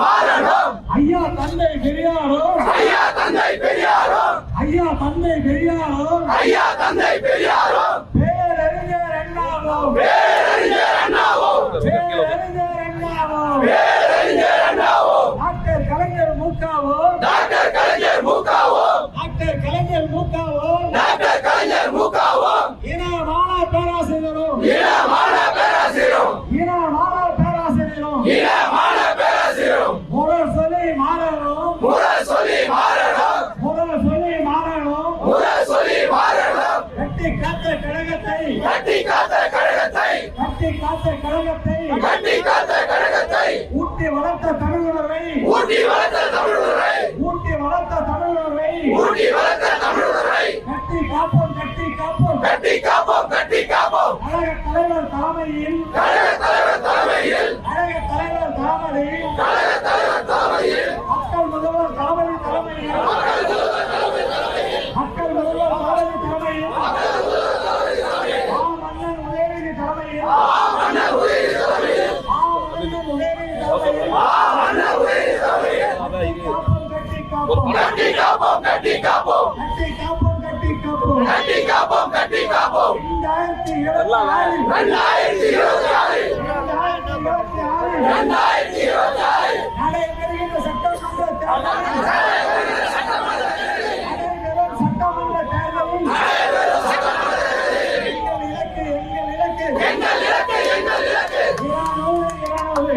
மாறணும். ஐயா தந்தை பெரியாரும். ஐயா தந்தை பெரியாரும். ஐயா தந்தை பெரியாரும். ஐயா தந்தை பெரியாரும். பேரறிஞர் அண்ணாவும். பேரறிஞர் அண்ணாவும். பேரறிஞர் அண்ணாவும். கட்டி காத்த கழகத்தை. கட்டி காத்த கழகத்தை. கட்டி காத்த கழகத்தை. கட்டி காத்த கழகத்தை. ஊட்டி வளர்த்த தமிழுணர்வை ஊட்டி வளர்த்த தமிழரை ஊட்டி வளர்த்த தமிழுணர்வை ஊட்டி வளர்த்த தமிழரை கட்டி காப்போம் கட்டி காப்போம். கட்டி காப்போம் கட்டி காப்போம். கழக தலைவர் தலைமையில். கழக தலைவர் தலைமையில். கழக தலைவர் தலைமையில் கழக தலைவர் தலைமையில் மக்கள் முதல்வர் தலைமை தலைமையில் மக்கள் முதல்வர் தலைமை தலைமையில் மாமன்னன் உதயநிதி தலைமையில் மன்னர் உதயநிதி தலைமையில் மாமன்னன் உதயநிதி தலைமையில் மன்னர் உதயநிதி தலைமையில் காப்போம் கட்டி காப்போம் கட்டி காப்போம் கட்டி காப்போம் கட்டி காப்போம் கட்டி காப்போம் கட்டி காப்போம் கட்டி இருபத்தி ஆறு ரெண்டாயிரத்தி எங்கள் இலக்கு எங்கள் இலக்கு. இரானோடு இரானோடு